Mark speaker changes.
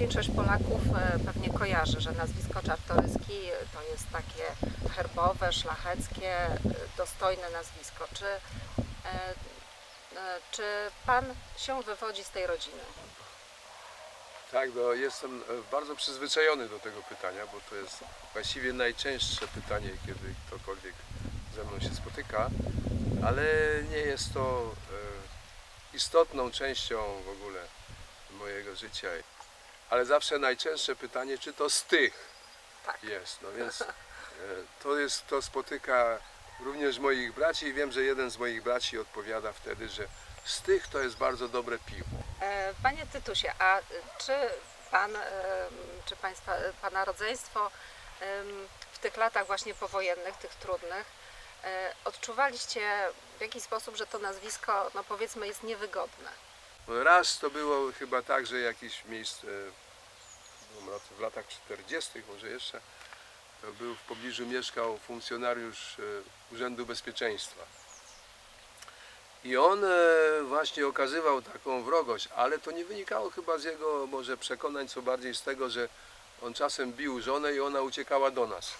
Speaker 1: Większość Polaków e, pewnie kojarzy, że nazwisko Czartoryski to jest takie herbowe, szlacheckie, e, dostojne nazwisko. Czy, e, czy Pan się wywodzi z tej rodziny?
Speaker 2: Tak, bo jestem bardzo przyzwyczajony do tego pytania, bo to jest właściwie najczęstsze pytanie, kiedy ktokolwiek ze mną się spotyka, ale nie jest to istotną częścią w ogóle mojego życia. Ale zawsze najczęstsze pytanie, czy to z tych
Speaker 1: Tak.
Speaker 2: jest. No więc e, to jest, to spotyka również moich braci i wiem, że jeden z moich braci odpowiada wtedy, że z tych to jest bardzo dobre piwo.
Speaker 1: E, Panie Tytusie, a czy Pan, e, czy Państwa, Pana rodzeństwo w tych latach właśnie powojennych, tych trudnych, odczuwaliście w jakiś sposób, że to nazwisko, no powiedzmy, jest niewygodne?
Speaker 2: Raz to było chyba tak, że jakieś miejsce w latach 40. może jeszcze, był w pobliżu mieszkał funkcjonariusz e, Urzędu Bezpieczeństwa. I on e, właśnie okazywał taką wrogość, ale to nie wynikało chyba z jego może przekonań, co bardziej z tego, że on czasem bił żonę i ona uciekała do nas.